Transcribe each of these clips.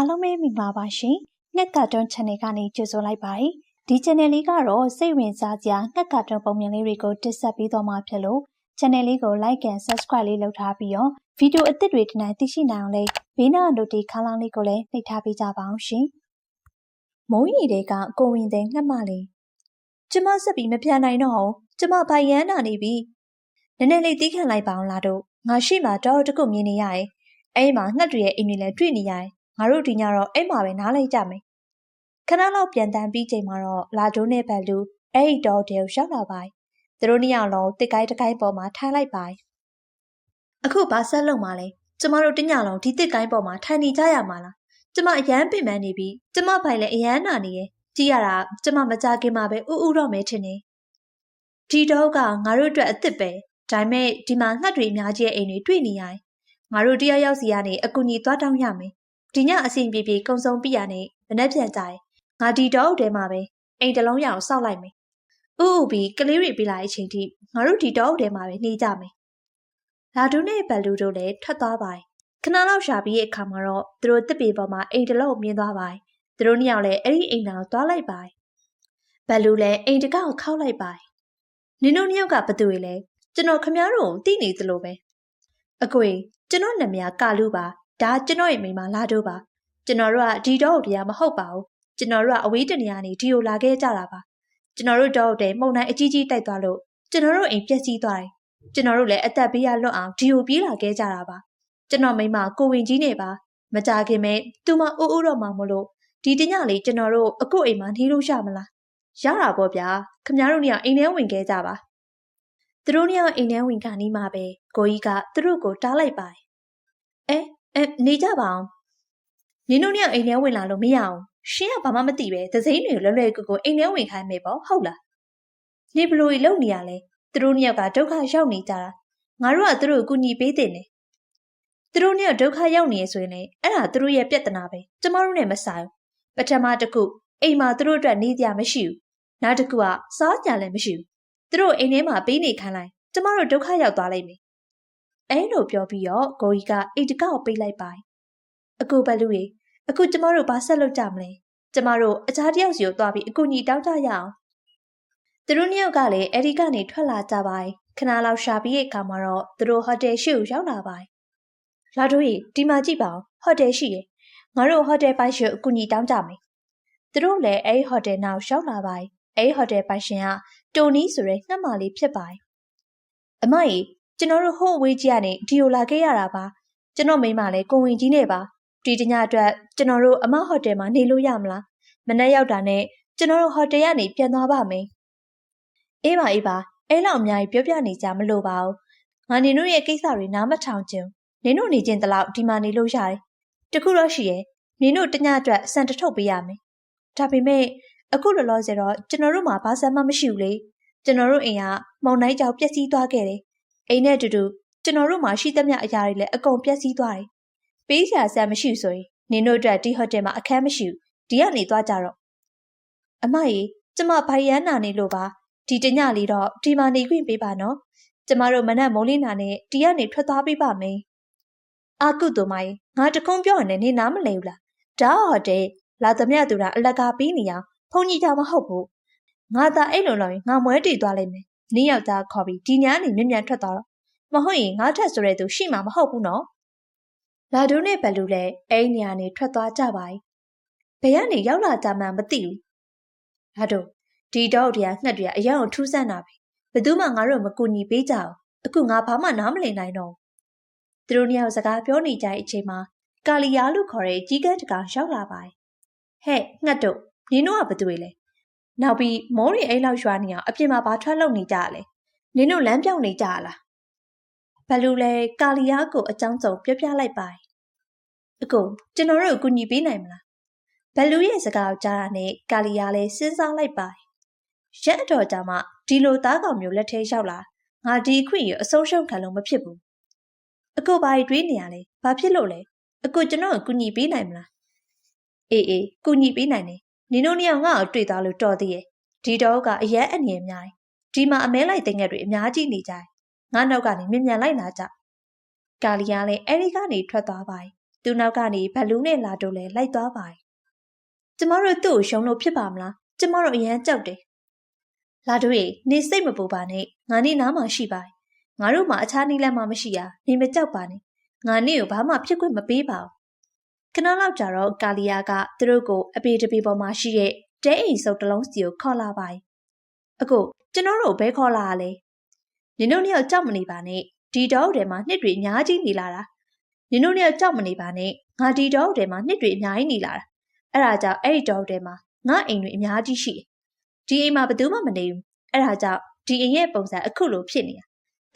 အားလုံးပဲမင်္ဂလာပါရှင်။ငှက်ကာတွန်း channel ကနေကြိုဆိုလိုက်ပါတယ်။ဒီ channel လေးကတော့စိတ်ဝင်စားစရာငှက်ကာတွန်းပုံမြင်လေးတွေကိုတင်ဆက်ပေးသွားမှာဖြစ်လို့ channel လေးကို like and subscribe လေးလုပ်ထားပြီးတော့ဗီဒီယိုအသစ်တွေဒီနေ့သိရှိနိုင်အောင်လေးဘေးနား notification ခန်းလေးကိုလည်းနှိပ်ထားပေးကြပါအောင်ရှင်။မုံရီတွေကကိုဝင်တဲ့ငှက်မလေးကျမဆက်ပြီးမပြန်နိုင်တော့အောင်ကျမဘိုင်ရန်နာနေပြီ။နည်းနည်းလေးတီးခံလိုက်ပါအောင်လားတို့ငါရှိမှတော့တကုတ်မြင်နေရတယ်။အဲ့မှာငှက်တွေရဲ့အိမ်တွေလည်းတွေ့နေရတယ် ငါတို့ဒီညတော့အဲ့မှာပဲနားလိုက်ကြမယ်ခဏလောက်ပြန်တန်းပြီးချိန်မှာတော့လာဒိုးနဲ့ဘက်လူအဲ့ဒီတော့တဲကိုရောက်လာပါတယ်သူတို့နှစ်ယောက်လုံးတစ်ကိုင်းတစ်ကိုင်းပေါ်မှာထိုင်လိုက်ပါတယ်အခုဘာဆက်လုပ်မှလဲကျမတို့တညလုံးဒီတစ်ကိုင်းပေါ်မှာထိုင်နေကြရမှာလားကျမအရန်ပင်ပန်းနေပြီကျမဖိုင်လည်းအရန်နာနေရဲ့ကြည့်ရတာကျမမကြခင်မှာပဲဥဥတော့မယ်ထင်နေဒီတော့ကငါတို့အတွက်အစ်စ်ပဲဒါပေမဲ့ဒီမှာငှက်တွေအများကြီးရဲ့အိမ်တွေတွေ့နေရတယ်ငါတို့တယောက်ယောက်စီကနေအကူကြီးသွားတောင်းရမယ် ဒီညအဆင်ပြေပြေကုံဆုံးပြရနဲ့မနှက်ပြန်ကြရင်ငါဒီတော့ထဲမှာပဲအိမ်တလုံးရအောင်စောက်လိုက်မယ်။ဥဥပြီးကလေးတွေပြလာတဲ့အချိန်ထိငါတို့ဒီတော့ထဲမှာပဲနေကြမယ်။လာဒူနဲ့ဘလူတို့လည်းထွက်သွားပါခဏလောက်ရှာပြီးရဲ့အခါမှာတော့သူတို့တစ်ပေပေါ်မှာအိမ်တလုံးမြင်သွားပါသူတို့နှစ်ယောက်လည်းအဲ့ဒီအိမ်နာကိုသွားလိုက်ပါဘလူလည်းအိမ်တကောက်ခောက်လိုက်ပါနင်တို့နှစ်ယောက်ကဘသူတွေလဲကျွန်တော်ခမည်းတော်ကိုသိနေသလိုပဲအကွေကျွန်တော်နာမည်ကာလူပါ ဒါကျွန်တော်ရဲ့မိမလာတော့ပါကျွန်တော်တို့ကဒီတော့တရားမဟုတ်ပါဘူးကျွန်တော်တို့ကအဝေးတနေရာနေဒီကိုလာခဲ့ကြတာပါကျွန်တော်တို့တော့တဲ့မှုန်တိုင်းအကြီးကြီးတိုက်သွားလို့ကျွန်တော်တို့အိမ်ပျက်စီးသွားတယ်ကျွန်တော်တို့လည်းအသက်ဘေးရလွတ်အောင်ဒီကိုပြေးလာခဲ့ကြတာပါကျွန်တော်မိမကိုဝင်ကြီးနေပါမကြခင်မဲ့သူမအိုးအိုးတော့မှမလို့ဒီတညလေးကျွန်တော်တို့အခုအိမ်မှာနေလို့ရမလားရတာပေါ့ဗျာခမတို့နေအိမ်ထဲဝင်ခဲ့ကြပါသူတို့နေအိမ်ထဲဝင်ခါနီးမှာပဲကိုကြီးကသူတို့ကိုတားလိုက်ပါတယ်အဲ အဲနေကြပါအောင်နင်တို့ညအိမ်ထဲဝင်လာလို့မရအောင်ရှင်ကဘာမှမသိပဲသစိမ်းတွေလွယ်လွယ်ကူကူအိမ်ထဲဝင်ခိုင်းမယ်ပေါ့ဟုတ်လားနေဘလို့လုံနေရလဲသူတို့ညကဒုက္ခရောက်နေကြတာငါတို့ကသူတို့ကိုကူညီပေးတင်တယ်သူတို့ညဒုက္ခရောက်နေရဆိုရင်လည်းအဲ့ဒါသူတို့ရဲ့ပြဿနာပဲကျမတို့နဲ့မဆိုင်ပထမတစ်ခုအိမ်မှာသူတို့အတွက်နေကြမရှိဘူးနောက်တစ်ခုကစားကြလည်းမရှိဘူးသူတို့အိမ်ထဲမှာပေးနေခိုင်းလိုက်ကျမတို့ဒုက္ခရောက်သွားလိမ့်မယ် အဲလိုပြောပြီးတော့ကိုကြီးကအိတ်တကောက်ပေးလိုက်ပါအကူဘလူရေအခုကျမတို့ဘာဆက်လုပ်ကြမလဲကျမတို့အခြားတယောက်စီကိုသွားပြီးအကူညီတောင်းကြရအောင်သူတို့နှစ်ယောက်ကလည်းအဲဒီကနေထွက်လာကြပါတယ်ခဏလောက်ရှာပြီးရဲ့အခါမှာတော့သူတို့ဟိုတယ်ရှိကိုရောက်လာပါတယ်လာတို့ရေဒီမှာကြည့်ပါဦးဟိုတယ်ရှိရငါတို့ဟိုတယ်ပိုင်ရှင်အကူညီတောင်းကြမယ်သူတို့လည်းအဲဒီဟိုတယ်နောက်ရောက်လာပါတယ်အဲဒီဟိုတယ်ပိုင်ရှင်ကတိုနီဆိုတဲ့ငှက်မာလေးဖြစ်ပါတယ်အမကြီး ကျွန်တော်တို့ဟိုအဝေးကြီးကနေဒီကိုလာခဲ့ရတာပါကျွန်တော်မိမလည်းကိုဝင်ကြီးနဲ့ပါဒီတညအတွက်ကျွန်တော်တို့အမဟိုတယ်မှာနေလို့ရမလားမနေ့ရောက်တာနဲ့ကျွန်တော်တို့ဟိုတယ်ကနေပြန်သွားပါမယ်အေးပါအေးပါအဲ့လောက်အများကြီးပြောပြနေကြမလို့ပါဘူးငါနေတို့ရဲ့ကိစ္စတွေနားမထောင်ချင်နင်တို့နေချင်းတလောက်ဒီမှာနေလို့ရတယ်တခုတော့ရှိရဲ့နင်တို့တညအတွက်စံတထုတ်ပေးရမယ်ဒါပေမဲ့အခုလောလောဆယ်တော့ကျွန်တော်တို့မှာဘာစမ်းမှမရှိဘူးလေကျွန်တော်တို့အိမ်ကမောင်နိုင်ကြောင်ပျက်စီးသွားခဲ့တယ် အိမ်နဲ့အတူတူကျွန်တော်တို့မှာရှိသမျှအရာတွေလည်းအကုန်ပျက်စီးသွားတယ်။ပေးစရာဆက်မရှိဆိုရင်နင်တို့အတွက်ဒီဟိုတယ်မှာအခန်းမရှိဘူး။ဒီကနေသွားကြတော့။အမကြီးကျမဘိုင်ရန်နာနေလို့ပါ။ဒီတညလေးတော့ဒီမှာနေခွင့်ပေးပါနော်။ကျမတို့မနက်မိုးလင်းနာနဲ့ဒီကနေထွက်သွားပေးပါမယ်။အာကုတူမကြီးငါတကုံးပြောရင်နေနားမလဲဘူးလား။ဒါဟိုတယ်လာသမျှသူတာအလကားပြီးနေအောင်ဖုန်ကြီးကြမဟုတ်ဘူး။ငါသာအဲ့လိုလို့ငါမွဲတည်သွားလိမ့်မယ်။ နင်းယောက်ျားခေါ်ပြီးဒီညနေမြ мян ထွက်သွားတော့မဟုတ်ရင်ငါထက်ဆိုတဲ့သူရှိမှာမဟုတ်ဘူးနော်လာဒိုနဲ့ဘလူလည်းအဲ့နေရာနေထွက်သွားကြပါ යි ဘယ်ကနေရောက်လာကြမှန်းမသိဘူးလာဒိုဒီတော့တရားငှက်တွေကအရောက်ထူးဆန်းတာပဲဘယ်သူမှငါတို့မကူညီပေးကြအောင်အခုငါဘာမှနားမလည်နိုင်တော့သူတို့နှစ်ယောက်စကားပြောနေကြတဲ့အချိန်မှာကာလီယာလို့ခေါ်တဲ့ကြီးကန်းတကောင်ရောက်လာပါ යි ဟဲ့ငှက်တို့နင်တို့ကဘသူတွေလဲ နောက်ပြီးမိုးရီအိမ်လောက်ရွာနေအောင်အပြင်မှာဘာထွက်လုပ်နေကြရလဲနင်တို့လမ်းပြောင်းနေကြရလားဘလူလဲကာလီယာကိုအကြောင်းစုံပြောပြလိုက်ပါတယ်အကိုကျွန်တော်တို့အကူညီပေးနိုင်မလားဘလူရဲ့စကားကိုကြားတာနဲ့ကာလီယာလဲစဉ်းစားလိုက်ပါတယ်ရက်အတော်ကြာမှဒီလိုသားကောင်မျိုးလက်ထဲရောက်လာငါဒီအခွင့်ရအဆုံးရှုံးခံလို့မဖြစ်ဘူးအကိုဘာတွေးနေရလဲဘာဖြစ်လို့လဲအကိုကျွန်တော်အကူညီပေးနိုင်မလားအေးအေးကူညီပေးနိုင်တယ် နင်တို့နှစ်ယောက်ငါ့ကိုတွေ့သွားလို့တော်သေးရဲ့ဒီတော့ကအရက်အနေအများကြီးဒီမှာအမဲလိုက်တဲ့ငယ်တွေအများကြီးနေကြတယ်ငါနောက်ကနေမြင်မြန်လိုက်လာကြကာလီယာလည်းအဲဒီကနေထွက်သွားပါ යි သူသူ့နောက်ကနေဘလူးနဲ့လာတို့လည်းလိုက်သွားပါတယ်ကျမတို့သူ့ကိုရှုံးလို့ဖြစ်ပါမလားကျမတို့အရန်ကြောက်တယ်လာတို့ရေနေစိတ်မပူပါနဲ့ငါနေနားမှာရှိပါတယ်ငါတို့မှအခြားနည်းလမ်းမှမရှိရနေမကြောက်ပါနဲ့ငါနေကိုဘာမှဖြစ်ခွင့်မပေးပါဘူး ခဏလောက်ကြာတော့ကာလီယာကသူတို့ကိုအပေတပေပေါ်မှာရှိတဲ့တဲအိမ်စုပ်တစ်လုံးစီကိုခေါ်လာပါတယ်အခုကျွန်တော်တို့ဘဲခေါ်လာရလဲနင်တို့နှစ်ယောက်ကြောက်မနေပါနဲ့ဒီတော့ထဲမှာနှစ်တွေအများကြီးနေလာတာနင်တို့နှစ်ယောက်ကြောက်မနေပါနဲ့ငါဒီတော့ထဲမှာနှစ်တွေအများကြီးနေလာတာအဲ့ဒါကြောင့်အဲ့ဒီတော့ထဲမှာငါအိမ်တွေအများကြီးရှိတယ်ဒီအိမ်မှာဘယ်သူမှမနေဘူးအဲ့ဒါကြောင့်ဒီအိမ်ရဲ့ပုံစံအခုလိုဖြစ်နေတာ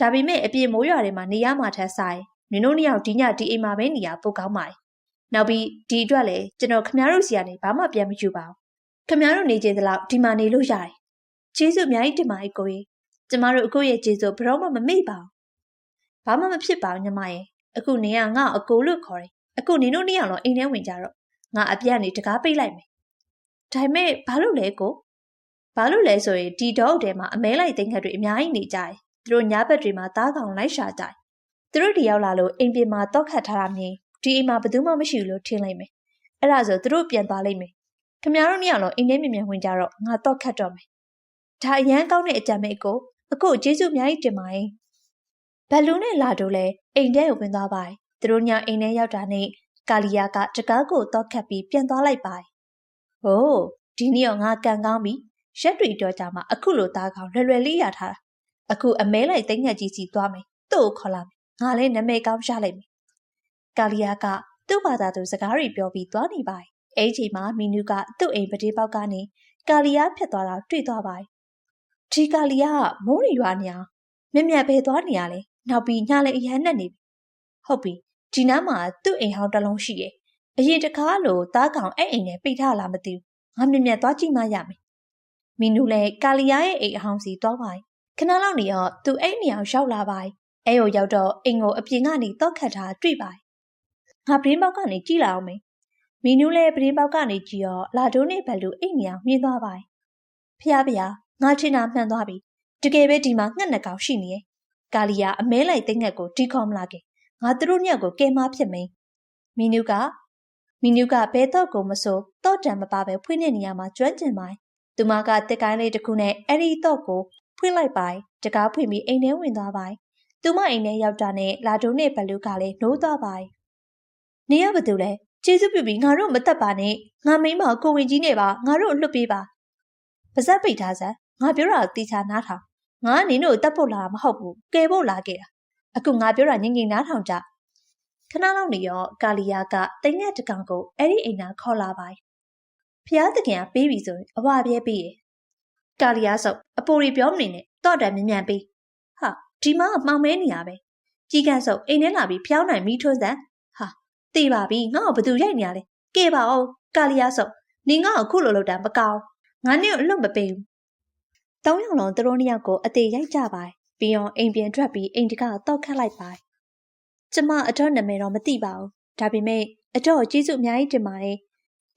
ဒါပေမဲ့အပြင်မိုးရွာတွေမှာနေရမှာထက်ဆိုင်နင်တို့နှစ်ယောက်ဒီညဒီအိမ်မှာပဲနေရပိုကောင်းပါတယ် နောက်ပြီးဒီအတွက်လည်းကျွန်တော်ခမားတို့စီကနေဘာမှပြန်မယူပါဘူးခမားတို့နေခြင်းတလောက်ဒီမှာနေလို့ရတယ်ကျေးဇူးအများကြီးတင်ပါတယ်ကိုကြီးကျမတို့အခုရဲ့ကျေးဇူးဘယ်တော့မှမမေ့ပါဘူးဘာမှမဖြစ်ပါဘူးညီမရဲ့အခုနေကငါ့အကိုလို့ခေါ်တယ်အခုနေတို့နှစ်ယောက်လုံးအိမ်ထဲဝင်ကြတော့ငါအပြတ်နေတကားပိတ်လိုက်မယ်ဒါပေမဲ့ဘာလို့လဲကိုဘာလို့လဲဆိုရင်ဒီတော့တဲမှာအမဲလိုက်သိန်းခတ်တွေအများကြီးနေကြတယ်သူတို့ညာဘက်တွေမှာတားကောင်လိုက်ရှာကြတယ်သူတို့ဒီရောက်လာလို့အိမ်ပြင်မှာတော့ခတ်ထားတာမြင် ဒီအိမ်မှာဘယ်သူမှမရှိဘူးလို့ထင်လိုက်မယ်အဲ့ဒါဆိုသူတို့ပြန်သွားလိုက်မယ်ခမရတို့နှစ်ယောက်လုံးအိမ်ထဲမြင်မြင်ဝင်ကြတော့ငါတော့ခတ်တော့မယ်ဒါအရန်ကောင်းတဲ့အကြံမိတ်ကိုအခုကျေးဇူးအများကြီးတင်ပါတယ်ဘလူးနဲ့လာတို့လည်းအိမ်ထဲကိုဝင်သွားပါတယ်သူတို့ညအိမ်ထဲရောက်တာနဲ့ကာလီယာကတကားကိုတော့ခတ်ပြီးပြန်သွားလိုက်ပါတယ်ဟိုးဒီနေ့တော့ငါကန်ကောင်းပြီရက်တွေတော့ကြာမှအခုလိုသားကောင်လွယ်လွယ်လေးရထားတာအခုအမဲလိုက်သိငှက်ကြီးစီသွားမယ်သူ့ကိုခေါ်လာမယ်ငါလည်းနာမည်ကောင်းရလိုက်မယ် ကာလီယာကသူ့ဘာသာသူစကားတွေပြောပြီးသွားနေပါတယ်အဲ့ဒီချိန်မှာမီနူကသူ့အိမ်ပတေးပေါက်ကနေကာလီယာဖြစ်သွားတာတွေ့သွားပါတယ်ဒီကာလီယာကမိုးရီရွာနေအောင်မြက်မြက်ပဲသွားနေရလဲနောက်ပြီးညလည်းအရန်နဲ့နေပြီဟုတ်ပြီဒီနားမှာသူ့အိမ်ဟောင်းတစ်လုံးရှိတယ်အရင်တခါလိုတားကောင်အဲ့အိမ်နဲ့ပိတ်ထားလားမသိဘူးငါမြက်မြက်သွားကြည့်မှရမယ်မီနူလည်းကာလီယာရဲ့အိမ်အဟောင်းစီသွားပါတယ်ခဏလောက်နေတော့သူအဲ့နေအောင်ရောက်လာပါတယ်အဲကိုရောက်တော့အိမ်ကိုအပြင်ကနေတော့ခတ်ထားတွေ့ပါတယ် ငါပရင်းပေါက်ကနေကြည့်လာအောင်မေမီနူးလည်းပရင်းပေါက်ကနေကြည့်တော့လာဒိုးနဲ့ဘလူအိမ်နေအောင်မြင်သွားပါတယ်ဖះဖះငါထင်တာမှန်သွားပြီတကယ်ပဲဒီမှာငှက်နှကောင်ရှိနေရဲ့ကာလီယာအမဲလိုက်သိငှက်ကိုတီးခေါ်မလာခင်ငါသူတို့ညက်ကိုကဲမဖြစ်မင်းမီနူးကမီနူးကဘဲတော့ကိုမဆိုတော့တံမပါပဲဖွင့်တဲ့နေရာမှာကျွမ်းကျင်ပါတယ်သူမကတက်ကိုင်းလေးတစ်ခုနဲ့အဲ့ဒီတော့ကိုဖွင့်လိုက်ပါတယ်တကားဖွင့်ပြီးအိမ်ထဲဝင်သွားပါတယ်သူမအိမ်ထဲရောက်တာနဲ့လာဒိုနဲ့ဘလူးကလည်းနိုးသွားပါတယ် နေရဘသူလဲကျေးဇူးပြုပြီးငါတို့မတက်ပါနဲ့ငါမိမကိုဝင်ကြီးနဲ့ပါငါတို့လွတ်ပေးပါပါဇက်ပိတ်ထားစမ်းငါပြောတာကိုတီချာနားထောင်ငါကနင်တို့တက်ဖို့လာမဟုတ်ဘူးကဲဖို့လာခဲ့တာအခုငါပြောတာငင်ငင်နားထောင်ကြခဏလောက်နေရောကာလီယာကတိမ်နဲ့တကောင်ကိုအဲ့ဒီအိမ်နာခေါ်လာပါတယ်ဖျားသခင်ကပေးပြီဆိုရင်အဝပြဲပေးတယ်ကာလီယာဆိုအပိုရီပြောမနေနဲ့တော့တယ်မြန်မြန်ပေးဟာဒီမှာမှောင်မဲနေရပဲကြီးကန်းဆိုအိမ်ထဲလာပြီးဖျောင်းနိုင်မိထွန်းစမ်း ဟာတေးပါပြီငါ့ကိုဘသူရိုက်နေရလဲကဲပါအောင်ကာလီယာဆိုနင်ငါ့ကိုခုလိုလုပ်တာမကောင်းငါနဲ့အလွတ်မပေးဘူးတောင်းရောင်လုံးသူတို့နှစ်ယောက်ကိုအသေးရိုက်ကြပါတယ်ပြီးတော့အိမ်ပြန်ထွက်ပြီးအိမ်တကတော့ခတ်လိုက်ပါတယ်ကျမအတော့နာမည်တော့မသိပါဘူးဒါပေမဲ့အတော့ကျေးဇူးအများကြီးတင်ပါတယ်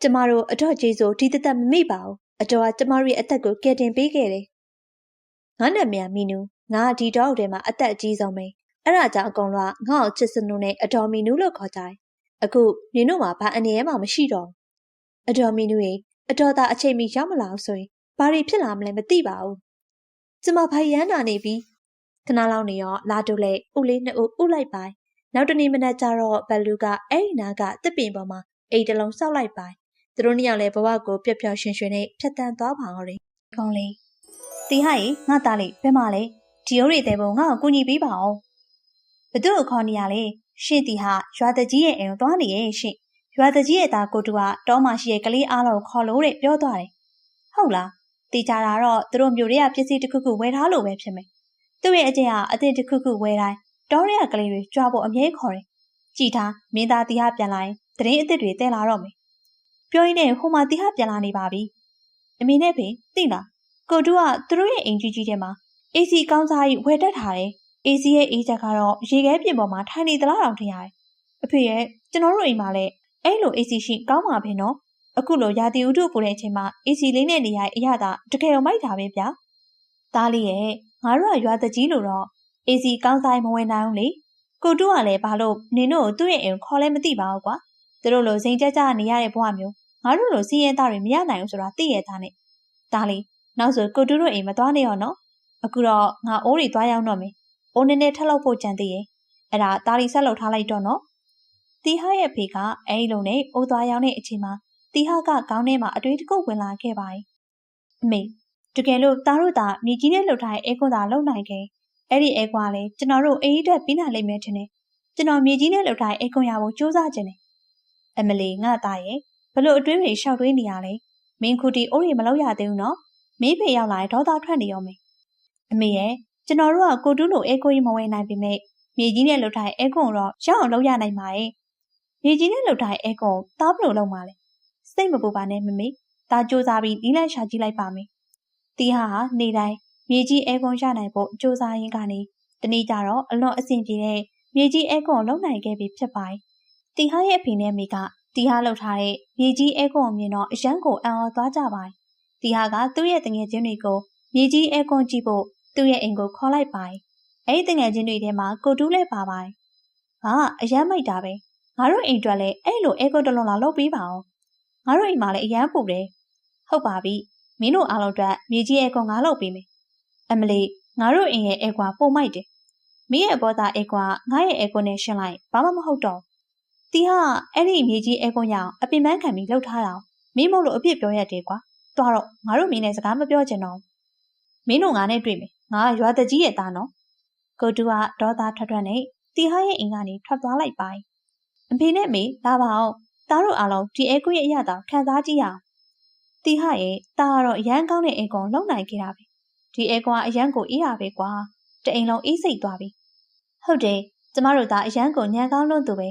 ကျမတို့အတော့ကျေးဇူးဒီတသက်မမေ့ပါဘူးအတော်ကကျမတို့ရဲ့အသက်ကိုကယ်တင်ပေးခဲ့တယ်ငါနာမည်ကမီနူငါဒီတော့ထဲမှာအသက်အကြီးဆုံးပဲအဲ့ဒါကြောင့်အကုန်လုံးငါ့ကိုချစ်စနုနဲ့အတော်မီနူလို့ခေါ်ကြတယ် အခုနင်တို့မှာဘာအနေနဲ့မှမရှိတော့အတော်မီနူရေအတော်သာအချိန်မီရောက်မလာဆိုရင်ဘာတွေဖြစ်လာမလဲမသိပါဘူးကျမဖိုင်ရမ်းတာနေပြီခဏလောက်နေရောလာတို့လေဥလေးနှစ်ဦးဥလိုက်ပိုင်နောက်တနေ့မနက်ကျတော့ဘလူကအဲ့ဒီနာကတစ်ပင်ပေါ်မှာအိတ်တလုံးစောက်လိုက်ပိုင်သူတို့နှစ်ယောက်လည်းဘဝကိုပျော်ပျော်ရွှင်ရွှင်နဲ့ဖြတ်တန်းသွားပါတော့တယ်ကောင်းလေးတီဟိုင်ငါသားလေးဘယ်မှာလဲဒီရိုးတွေတဲ့ဘုံငါ့ကိုကူညီပေးပါအောင်ဘသူ့ကိုခေါ်နေရလဲ ရှင့်တီဟာရွာတကြီးရဲ့အိမ်ကိုသွားနေရဲ့ရှင့်ရွာတကြီးရဲ့သားကိုတူကတောမှာရှိတဲ့ကလေးအားလုံးခေါ်လို့တဲ့ပြောသွားတယ်ဟုတ်လားတေချာတာတော့သူတို့မျိုးတွေကပစ္စည်းတစ်ခုခုဝယ်ထားလို့ပဲဖြစ်မယ်သူ့ရဲ့အကျင့်ဟာအသင့်တစ်ခုခုဝယ်တိုင်းတောရဲကလေးတွေကြွားဖို့အမြဲခေါ်တယ်ကြည်ထားမင်းသားတီဟာပြန်လာရင်တရင်အစ်စ်တွေတဲလာတော့မယ်ပြောရင်းနဲ့ဟိုမှာတီဟာပြန်လာနေပါပြီအမေနဲ့ဖေသိလားကိုတူကသူတို့ရဲ့အိမ်ကြီးကြီးထဲမှာအေစီကောင်းစားကြီးဝယ်တက်ထားတယ် အေစီရဲ့အေးချက်ကတော့ရေခဲပြင်ပေါ်မှာထိုင်နေသလားတောင်ထင်ရတယ်အဖေရဲ့ကျွန်တော်တို့အိမ်မှာလည်းအဲ့လိုအေစီရှိကောင်းပါပဲနော်အခုလိုရာသီဥတုပူတဲ့အချိန်မှာအေစီလေးနဲ့နေရတဲ့အရာကတကယ်တော့မိုက်တာပဲဗျာသားလေးရဲ့ငါတို့ကရွာတကြီးလို့တော့အေစီကောင်းစားမဝင်နိုင်ဘူးလေကိုတူးကလည်းဘာလို့နင်တို့ကိုသူ့ရဲ့အိမ်ခေါ်လဲမသိပါဘူးကွာသူတို့လိုစိန်ကြကြနေရတဲ့ဘဝမျိုးငါတို့လိုစင်းရဲသားတွေမရနိုင်ဘူးဆိုတာသိရသားနဲ့ဒါလေးနောက်ဆိုကိုတူးတို့အိမ်မသွားနဲ့ရောနော်အခုတော့ငါအိုးတွေသွားရောက်တော့မယ် အိုးနည်းနည်းထပ်လောက်ဖို့ကြံသေးရဲ့အဲ့ဒါတာလီဆက်လုပ်ထားလိုက်တော့နော်တီဟာရဲ့ဖေကအဲ့လိုနဲ့အိုးသွားရောက်တဲ့အချိန်မှာတီဟာကခေါင်းထဲမှာအတွေးတစ်ခုဝင်လာခဲ့ပါတယ်အမေတကယ်လို့သားတို့သာမြေကြီးနဲ့လှုပ်ထားတဲ့အဲကွန်သာလုံနိုင်ခဲ့အဲ့ဒီအဲကွာလေကျွန်တော်တို့အေးအတွက်ပြီးနိုင်လိမ့်မယ်ထင်တယ်ကျွန်တော်မြေကြီးနဲ့လှုပ်ထားတဲ့အဲကွန်ရဖို့စူးစမ်းခြင်းတယ်အမလီငါသားရဲ့ဘလို့အတွင်းတွေရှောက်တွေးနေရလဲမင်းခုတီအိုးတွေမလောက်ရသေးဘူးနော်မင်းဖေရောက်လာရင်ဒေါသထွက်နေရောမယ်အမေရဲ့ ကျွန်တော်တို့ကကိုတူးလိုအဲကွန်ကြီးမဝင်နိုင်ပေမဲ့မြေကြီးနဲ့လှုပ်ထားတဲ့အဲကွန်တော့ရအောင်လုပ်ရနိုင်ပါရဲ့မြေကြီးနဲ့လှုပ်ထားတဲ့အဲကွန်သားဘလို့လုပ်မှာလဲစိတ်မပူပါနဲ့မမေဒါစူးစမ်းပြီးနီးလိုက်ရှာကြည့်လိုက်ပါမယ်တီဟာဟာနေတိုင်းမြေကြီးအဲကွန်ရနိုင်ဖို့စူးစမ်းရင်းကနေတနေ့ကျတော့အလွန်အဆင်ပြေတဲ့မြေကြီးအဲကွန်လုံနိုင်ခဲ့ပြီဖြစ်ပါတယ်။တီဟာရဲ့အဖေနဲ့မိကတီဟာလှုပ်ထားတဲ့မြေကြီးအဲကွန်မြင်တော့အရန်ကိုအံ့ဩသွားကြပါတယ်။တီဟာကသူ့ရဲ့တငယ်ချင်းတွေကိုမြေကြီးအဲကွန်ကြည့်ဖို့ သူ့ရဲ့အိမ်ကိုခေါ်လိုက်ပါတယ်။အဲဒီတငယ်ချင်းတွေထဲမှာကိုတူးလည်းပါပါတယ်။ဟာအရန်မိုက်တာပဲ။ငါတို့အိမ်အတွက်လည်းအဲ့လိုအဲကွန်တလုံးလာလုပ်ပေးပါအောင်။ငါတို့အိမ်မှာလည်းအရန်ပူတယ်။ဟုတ်ပါပြီမင်းတို့အားလုံးအတွက်မြေကြီးအဲကွန်ငါလုပ်ပေးမယ်အမလီငါတို့အိမ်ရဲ့အဲကွာပုံမိုက်တယ်မင်းရဲ့ဘောသားအဲကွာငါရဲ့အဲကွန်နဲ့ရှင်းလိုက်ဘာမှမဟုတ်တော့တီဟာအဲ့ဒီမြေကြီးအဲကွန်ရအောင်အပင်ပန်းခံပြီးလှုပ်ထားတာမင်းမို့လို့အပြစ်ပြောရတယ်ကွာတွားတော့ငါတို့မင်းနဲ့စကားမပြောချင်တော့မင်းတို့ငါနဲ့တွေ့မယ် ငါရွာတကြီးရဲ့သားနော်ကိုတူကဒေါသထွက်ထွက်နဲ့တီဟာရဲ့အိမ်ကနေထွက်သွားလိုက်ပါအဖေနဲ့မေလာပါအောင်သားတို့အားလုံးဒီအဲကွရဲ့အရာတော်ခံစားကြည့်ရအောင်တီဟရဲ့တာကတော့အရန်ကောင်းတဲ့အေကွန်လုံနိုင်ခဲ့တာပဲဒီအေကွန်ကအရန်ကိုအေးရပဲကွာတအိမ်လုံးအေးစိတ်သွားပြီဟုတ်တယ်ကျမတို့သားအရန်ကိုညံကောင်းလွန်းသူပဲ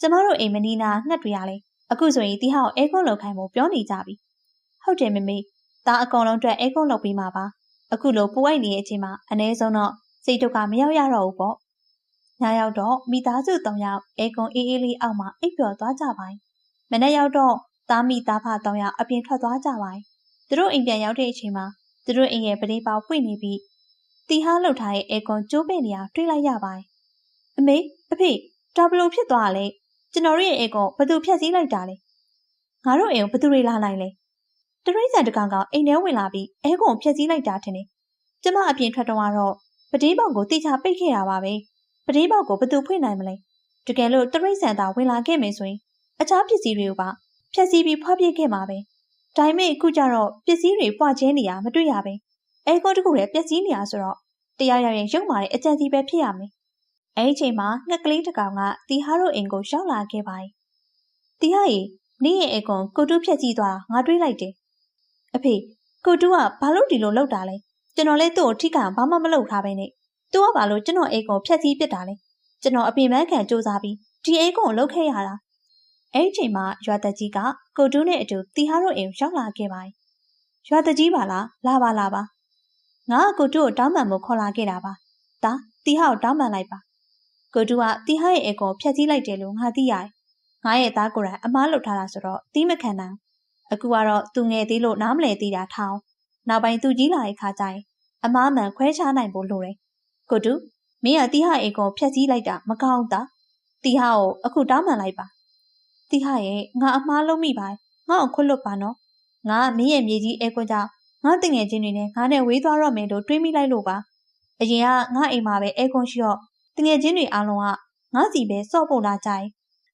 ကျမတို့အိမ်မနီနာငှက်တွေရလဲအခုဆိုရင်တီဟကိုအေကွန်လောက်ခိုင်းဖို့ပြောနေကြပြီဟုတ်တယ်မမေသားအကောင်လုံးအတွက်အေကွန်လောက်ပြီးမှာပါ အခုလိုပူအိုက်နေတဲ့အချိန်မှာအ ਨੇ ဆုံးတော့စိတ်ဒုက္ခမရောက်ရတော့ဘူးပေါ့ညရောက်တော့မိသားစု၃ယောက်အေကွန်အေးအေးလေးအောက်မှာအိပ်ပျော်သွားကြပါတယ်မနေ့ရောက်တော့သားမိသားဖတောင်းရအပြင်ထွက်သွားကြပါတယ်။သူတို့အိမ်ပြန်ရောက်တဲ့အချိန်မှာသူတို့အိမ်ရဲ့ပတိပေါပွင့်နေပြီးတီဟားလှုပ်ထားတဲ့အဲကွန်ကျိုးပဲ့နေရတွေ့လိုက်ရပါတယ်။အမေအဖေဒါဘလို့ဖြစ်သွားလဲကျွန်တော်ရဲ့အဲကွန်ဘသူဖြတ်စည်းလိုက်တာလဲငါတို့အိမ်ကိုဘသူတွေလာနိုင်လဲ တရိษံတကောင်ကောင်အိမ်ထဲဝင်လာပြီးအဲကွန်ဖြတ်စည်းလိုက်တာထင်တယ်။ကျမအပြင်ထွက်တော့တော့ပတိပေါကိုတိချပိတ်ခဲ့တာပါပဲ။ပတိပေါကိုဘသူဖွင့်နိုင်မလဲ။တကယ်လို့တရိษံသာဝင်လာခဲ့မယ်ဆိုရင်အခြားပစ္စည်းတွေကိုပါဖြက်စီးပြီးဖွားပြစ်ခဲ့မှာပဲ။ဒါပေမဲ့အခုကျတော့ပစ္စည်းတွေပွားချင်းနေရမတွေ့ရပဲ။အဲကောတကူလည်းပျက်စီးနေရဆိုတော့တရားရရင်ရုပ်မာတဲ့အကြံစီပဲဖြစ်ရမယ်။အဲဒီချိန်မှာငှက်ကလေးတစ်ကောင်ကတီဟာတို့အိမ်ကိုရောက်လာခဲ့ပါတယ်။တီဟာရေနေရဲ့အကွန်ကိုတူးဖြက်စီးသွားငါတွေးလိုက်တယ်။ အဖေကိုတူးကဘာလို့ဒီလိုလုပ်တာလဲ။ကျွန်တော်လည်းသူ့ကိုထိကဘာမှမလုပ်ထားပဲနဲ့။သူကဘာလို့ကျွန်တော်အိမ်ကိုဖြက်စီးပစ်တာလဲ။ကျွန်တော်အပြင်ပန်းခံစူးစမ်းပြီးဒီအိမ်ကိုလှုပ်ခဲ့ရတာအဲ့ဒီချိန်မှာရွာတကြီးကကိုတူးနဲ့အတူတီဟာတို့အိမ်ရောက်လာခဲ့ပါတယ်။ရွာတကြီးပါလားလာပါလာပါ။ငါကကိုတူးကိုတောင်းပန်ဖို့ခေါ်လာခဲ့တာပါ။ဒါတီဟာကိုတောင်းပန်လိုက်ပါ။ကိုတူးကတီဟာရဲ့အကောဖျက်ဆီးလိုက်တယ်လို့ငါသိရတယ်။ငါရဲ့သားကိုယ်တိုင်အမားလုပ်ထားတာဆိုတော့တီးမခံနိုင်။ အခုကတော့သူငယ်သေးလို့နားမလည်သေးတာထောင်း။နောက်ပိုင်းသူကြီးလာတဲ့ခါကျရင်အမားမှန်ခွဲခြားနိုင်ဖို့လိုတယ်။ကိုတူးမင်းကတီဟာရဲ့အကောဖျက်ဆီးလိုက်တာမကောင်းတာ။တီဟာကိုအခုတောင်းပန်လိုက်ပါတိဟရဲ့ငါအမားလုံးမိပါငါ့ကိုခွတ်လွတ်ပါနော်ငါမင်းရဲ့မြေကြီးအဲကွန်းကြောင့်ငါတငယ်ချင်းတွေနဲ့ငါနဲ့ဝေးသွားတော့မယ်လို့တွေးမိလိုက်လို့ပါအရင်ကငါအိမ်မှာပဲအဲကွန်းရှိတော့တငယ်ချင်းတွေအားလုံးကငါစီပဲစော့ပို့လာကြတယ်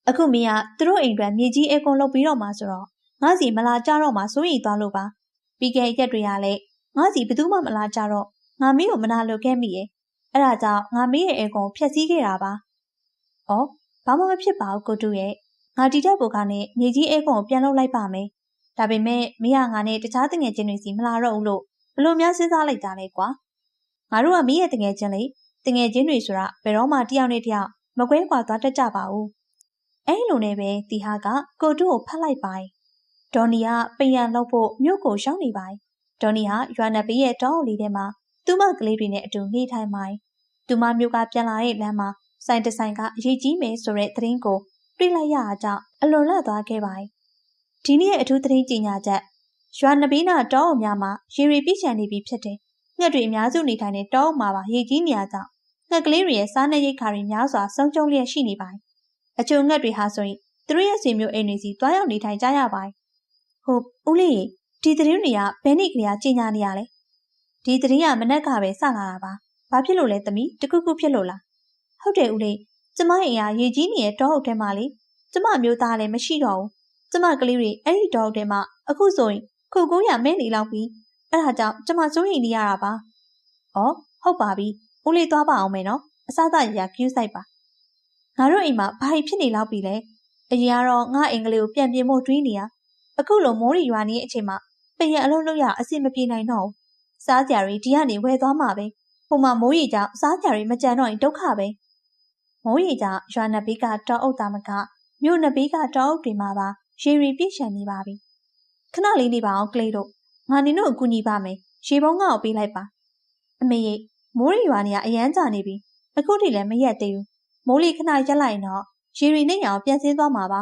အခုမင်းကသူတို့အိမ်အတွက်မြေကြီးအဲကွန်းလုပ်ပြီးတော့မှဆိုတော့ ငါစီမလာကြတော့မှစိုးရိမ်သွားလို့ပါပြီးခဲ့ရက်တွေကလည်းငါစီဘယ်သူမှမလာကြတော့ငါမင်းကိုမနာလို့ခဲ့မိရဲ့အဲ့ဒါကြောင့်ငါမင်းရဲ့အဲကွန်ဖျက်ဆီးခဲ့တာပါ။အော်ဘာမှမဖြစ်ပါဘူးကိုတူရဲ့ငါဒီတက်ဘုတ်ကနေမြေကြီးအဲကွန်ကိုပြန်လုပ်လိုက်ပါမယ်။ဒါပေမဲ့မင်းကငါနဲ့တခြားတငယ်ချင်းတွေစီမလာတော့ဘူးလို့ဘလို့များစဉ်းစားလိုက်တာလဲကွာ။ငါတို့ကမင်းရဲ့တငယ်ချင်းလေတငယ်ချင်းတွေဆိုတာဘယ်တော့မှတယောက်နဲ့တယောက်မကွဲကွာသွားတတ်ကြပါဘူး။အဲလိုနဲ့ပဲတီဟာကကိုတူကိုဖတ်လိုက်ပါ။ ဒေါ်နီကပယံလောက်ဖို့မြို့ကိုရောက်နေပါ။ဒေါ်နီဟာရွာနဘေးရဲ့တောအုပ်လေးထဲမှာသူ့မကလေးတွေနဲ့အတူနေထိုင်ပါ။သူမမြို့ကပြန်လာတဲ့လမ်းမှာဆိုင်တဆိုင်ကအရေးကြီးမယ်ဆိုတဲ့သတင်းကိုတွေ့လိုက်ရတာကြောင့်အလွန်လန့်သွားခဲ့ပါတယ်။ဒီနေ့အထူးသတင်းကြေညာချက်ရွာနဘေးနာတောအုံများမှာရေရီပြည့်ချန်နေပြီဖြစ်တယ်။ငှက်တွေအများစုနေထိုင်တဲ့တောအုံမှာပါရေကြီးနေရကြောင်းငငှက်ကလေးတွေရဲ့စားနပ်ရိက္ခာတွေများစွာဆုံးကျုံးလျက်ရှိနေပါတယ်။အချိုငှက်တွေဟာဆိုရင်သူတို့ရဲ့ဆွေမျိုးအိမ်တွေစီတွားရောက်နေထိုင်ကြရပါတယ်။ ဟုတ်ဦးလေးဒီသတင်းတွေကဘယ်နေ့ကလေးကကြီးညာနေရလဲ။ဒီသတင်းကမနက်ကပဲစလာတာပါ။ဘာဖြစ်လို့လဲသမီးတခုခုဖြစ်လို့လား။ဟုတ်တယ်ဦးလေးကျမအိမ်ကရေကြီးနေတဲ့တောအုပ်ထဲမှာလေကျမမျိုးသားလည်းမရှိတော့ဘူး။ကျမကလေးတွေအဲ့ဒီတောအုပ်ထဲမှာအခုဆိုရင်ခုကုန်းရမဲနေလောက်ပြီ။အဲ့ဒါကြောင့်ကျမစိုးရိမ်နေရတာပါ။ဩဟုတ်ပါပြီ။ဦးလေးသွားပါအောင်မယ်နော်။အစားအစာရကျူးဆိုင်ပါ။ငါတို့အိမ်မှာဘာဖြစ်နေလောက်ပြီလဲ။အရင်ကတော့ငါအိမ်ကလေးကိုပြန်ပြင်ဖို့တွေးနေရ။ အခုလိုမိုးရီရွာနေတဲ့အချိန်မှာပင်ရအလုံးလုံးရအဆင်မပြေနိုင်တော့ဘူး။စားကြရီဒီကနေဝယ်သွားမှာပဲ။ဟိုမှာမိုးရီကြောင့်စားကြရီမကြံတော့ရင်ဒုက္ခပဲ။မိုးရီကြောင့်ရွာနဘေးကတောအုပ်သားမကမြို့နဘေးကတောအုပ်တွေမှာပါရေရီပြည့်ရှံနေပါပြီ။ခဏလေးနေပါအောင်ကလေးတို့။ငါနင်တို့အကူညီပါမယ်။ရေပုံးငါ့ကိုပေးလိုက်ပါ။အမေရိမိုးရီရွာနေကအရန်ကြာနေပြီ။အခုထိလည်းမရက်သေးဘူး။မိုးလီခဏရက်လိုက်ရင်တော့ရေရီနဲ့ရောင်ပြန်ဆင်းသွားမှာပါ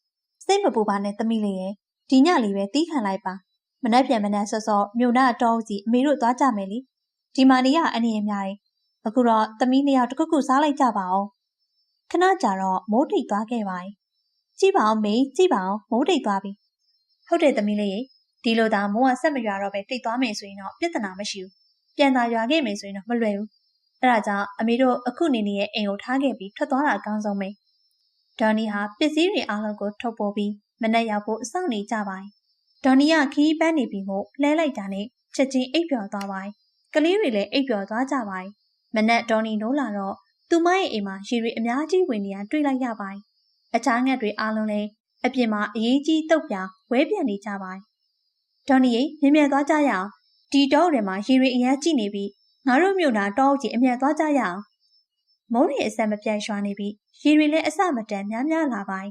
။စိတ်မပူပါနဲ့သမီးလေးရဲ့ ဒီညလေးပဲတီးခံလိုက်ပါ။မနှက်ပြန်မနှက်ဆော့ဆော့မြို့နာတောစီအမေတို့သွားကြမယ်လေ။ဒီမာနေရအနေအများကြီး။အခုတော့သမီးနှစ်ယောက်တခုခုစားလိုက်ကြပါအောင်။ခဏကြာတော့မိုးတိတ်သွားခဲ့ပါ යි ။ကြည့်ပါအောင်မေကြည့်ပါအောင်မိုးတိတ်သွားပြီ။ဟုတ်တယ်သမီးလေးရေဒီလိုသာမိုးကဆက်မရွာတော့ပဲတိတ်သွားမယ်ဆိုရင်တော့ပြဿနာမရှိဘူး။ပြန်သာရွာခဲ့မယ်ဆိုရင်တော့မလွယ်ဘူး။အဲဒါကြောင့်အမေတို့အခုနေနေရဲ့အိမ်ကိုထားခဲ့ပြီးထွက်သွားတာအကောင်းဆုံးပဲ။ဒေါ်နီဟာပစ္စည်းတွေအားလုံးကိုထုတ်ပို့ပြီး မနှက်ရောက်ဖို့စောင့်နေကြပါ။ဒေါ်နီကခီးပန်းနေပြီမို့လှဲလိုက်တာနဲ့ချက်ချင်းအိပ်ပျော်သွားပါ။ကလေးတွေလည်းအိပ်ပျော်သွားကြပါ။မနှက်ဒေါ်နီနိုးလာတော့သူမရဲ့အိမ်မှာရေတွေအများကြီးဝင်နေတာတွေ့လိုက်ရပါ။အခြားငှက်တွေအားလုံးလည်းအပြင်မှာအရေးကြီးတုတ်ပြဝဲပြန်နေကြပါ။ဒေါ်နီရေမြင်မြန်သွားကြရအောင်။ဒီတော့တွေမှာရေတွေအများကြီးနေပြီးငါတို့မြို့နာတော့ကြီးအမြန်သွားကြရအောင်။မုန်းရီအဆက်မပြတ်ရွာနေပြီးရေတွေလည်းအဆမတန်များများလာပိုင်း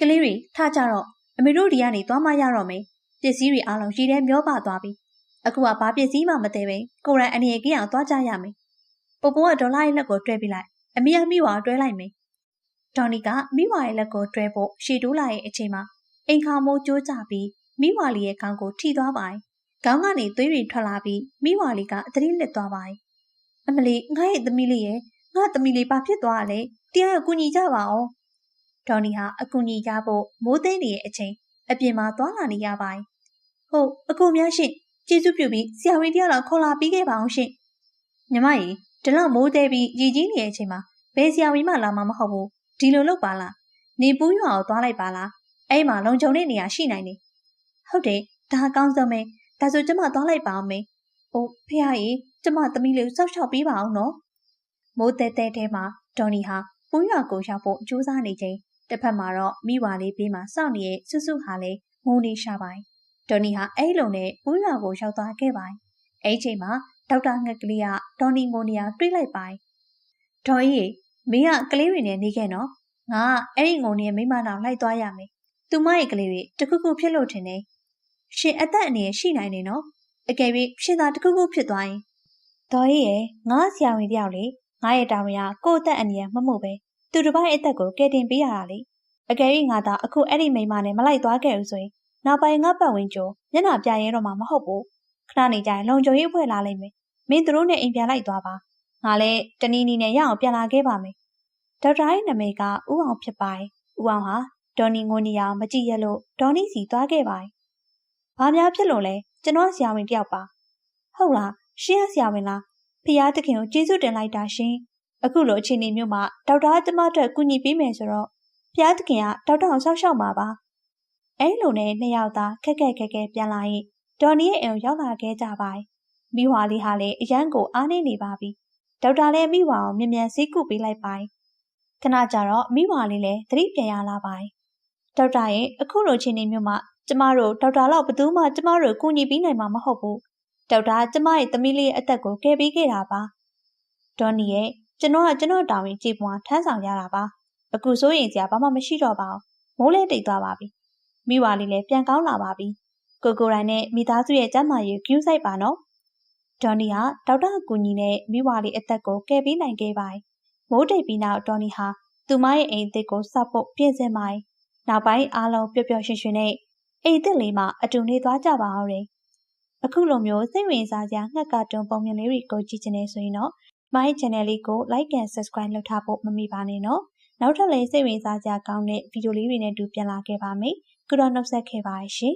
ကလေးတွေထားကြတော့အမေတို့ဒီကနေသွားမရတော့မယ်ပစ္စည်းတွေအားလုံးရေထဲမျောပါသွားပြီအခုကဘာပစ္စည်းမှမသေးပဲကိုရိုင်းအနေနဲ့ကြည့်အောင်သွားကြရမယ်ပပိုးကဒေါ်လာရဲ့လက်ကိုတွဲပြလိုက်အမေကမိဝါတွဲလိုက်မယ်ဒေါ်နီကမိဝါရဲ့လက်ကိုတွဲဖို့ရှေ့တိုးလာရဲ့အချိန်မှာအိမ်ခါမိုးကြိုးကြပြီးမိဝါလီရဲ့ခေါင်းကိုထိသွားပါ යි ခေါင်းကနေသွေးတွေထွက်လာပြီးမိဝါလီကအသတိလစ်သွားပါ යි အမလီငါရဲ့သမီးလေးရဲ့ငါသမီးလေးဘာဖြစ်သွားရလဲတရားအကူညီကြပါအောင် ဒေါ်နီဟာအကူညီရဖို့မိုးသိမ်းနေတဲ့အချိန်အပြင်မှာသွားလာနေရပါ යි ဟုတ်အကူများရှင်ကျေးဇူးပြုပြီးဆရာဝန်တယောက်လောက်ခေါ်လာပြီးခဲ့ပါအောင်ရှင်ညီမကြီးဒီလောက်မိုးသေးပြီးရည်ကြီးနေတဲ့အချိန်မှာဘယ်ဆရာဝန်မှလာမှာမဟုတ်ဘူးဒီလိုလုပ်ပါလားနေပူးရွာကိုသွားလိုက်ပါလားအဲ့မှာလုံခြုံတဲ့နေရာရှိနိုင်နေဟုတ်တယ်ဒါအကောင်းဆုံးပဲဒါဆိုကျမသွားလိုက်ပါအောင်မေ။အိုးဖေဟာကြီးကျမသမီးလေးကိုစောက်ရှောက်ပေးပါအောင်နော်။မိုးတဲတဲတဲမှာဒေါ်နီဟာပူးရွာကိုရောက်ဖို့ကြိုးစားနေချိန် တစ်ဖက်မှာတော့မိဝါလေးဘေးမှာစောင့်နေတဲ့စုစုဟာလည်းငိုနေရှာပါတယ်။ဒေါ်နီဟာအဲ့လိုနဲ့ပူးရွာကိုရောက်သွားခဲ့ပါတယ်။အဲ့ချိန်မှာဒေါက်တာငှက်ကလေးကဒေါ်နီငိုနေရတွေးလိုက်ပါတယ်။ဒေါ်ကြီးမင်းကကလေးတွေနဲ့နေခဲ့နော်။ငါအဲ့ဒီငိုနေတဲ့မိမနာလိုက်သွားရမယ်။သူမရဲ့ကလေးတွေတခုခုဖြစ်လို့ထင်တယ်ရှင်အသက်အနေနဲ့ရှိနိုင်နေနော်အကယ်၍ရှင်သာတခုခုဖြစ်သွားရင်ဒေါ်ကြီးရဲ့ငါဆရာဝန်တယောက်လေငါရဲ့တာဝန်ကကိုယ့်အသက်အနေနဲ့မမှုပဲ သူတစ်ပိုင်းအသက်ကိုကယ်တင်ပေးရတာလေအကယ်၍ငါသာအခုအဲ့ဒီမိန်းမနဲ့မလိုက်သွားခဲ့ဘူးဆိုရင်နောက်ပိုင်းငါပတ်ဝန်းကျင်မျက်နှာပြရဲတော့မှာမဟုတ်ဘူးခဏနေကြရင်လုံခြုံရေးအဖွဲ့လာလိမ့်မယ်မင်းတို့နဲ့အိမ်ပြန်လိုက်သွားပါငါလည်းတနီနီနဲ့ရအောင်ပြန်လာခဲ့ပါမယ်ဒေါက်တာရဲ့နာမည်ကဦးအောင်ဖြစ်ပါတယ်ဦးအောင်ဟာဒေါ်နီငိုနီအောင်မကြည့်ရလို့ဒေါ်နီစီသွားခဲ့ပါတယ်ဘာများဖြစ်လို့လဲကျွန်တော်ဆရာဝန်တယောက်ပါဟုတ်လားရှင်းရဆရာဝန်လားဖျားတခင်ကိုကျေးဇူးတင်လိုက်တာရှင် အခုလိုအခြေအနေမျိုးမှာဒေါက်တာကျမအတွက်ကူညီပေးမယ်ဆိုတော့ဖျားတခင်ကဒေါက်တာကိုဆောက်ရှောက်မှာပါအဲလိုနဲ့နှစ်ယောက်သားခက်ခက်ခက်ခဲပြန်လာရင်ဒေါ်နီရဲ့အိမ်ရောက်လာခဲ့ကြပါမိဝါလေးဟာလည်းအရန်ကိုအားနေနေပါပြီဒေါက်တာလည်းမိဝါကိုမြ мян ဆေးကုပေးလိုက်ပါခဏကြာတော့မိဝါလေးလည်းသတိပြန်ရလာပါဒေါက်တာရဲ့အခုလိုအခြေအနေမျိုးမှာကျမတို့ဒေါက်တာလောက်ဘသူမှကျမတို့ကူညီပေးနိုင်မှာမဟုတ်ဘူးဒေါက်တာကျမရဲ့သမီးလေးရဲ့အသက်ကိုကယ်ပေးခဲ့တာပါဒေါ်နီရဲ့ ကျွန်တော်ကကျွန်တော်တာဝန်ကြည့်ပွားထမ်းဆောင်ရတာပါအခုစိုးရင်စရာဘာမှမရှိတော့ပါဘူးမိုးလဲတိတ်သွားပါပြီမိဝါလေးလည်းပြန်ကောင်းလာပါပြီကိုကိုရိုင်းနဲ့မိသားစုရဲ့ကျန်းမာရေးကျူးဆိုင်ပါနော်ဒေါ်နီဟာဒေါက်တာအကူညီနဲ့မိဝါလေးအသက်ကိုကယ်ပေးနိုင်ခဲ့ပါတယ်မိုးတိတ်ပြီးနောက်ဒေါ်နီဟာသူမရဲ့အိမ်အသစ်ကိုစောက်ဖို့ပြင်ဆင်ပါတယ်နောက်ပိုင်းအားလုံးပျော်ပျော်ရွှင်ရွှင်နဲ့အိမ်သစ်လေးမှာအတူနေသွားကြပါအောင်တယ်။အခုလိုမျိုးစိတ်ဝင်စားစရာငှက်ကတုံပုံမြင်လေးတွေကိုကြည့်ချင်နေဆိုရင်တော့ my channel လေးကို like and subscribe လုပ်ထားဖို့မမေ့ပါနဲ့နော်နောက်ထပ်လည်းစိတ်ဝင်စားစရာကောင်းတဲ့ဗီဒီယိုလေးတွေနဲ့တူပြန်လာခဲ့ပါမယ်ခုတော့နှုတ်ဆက်ခဲ့ပါရှင်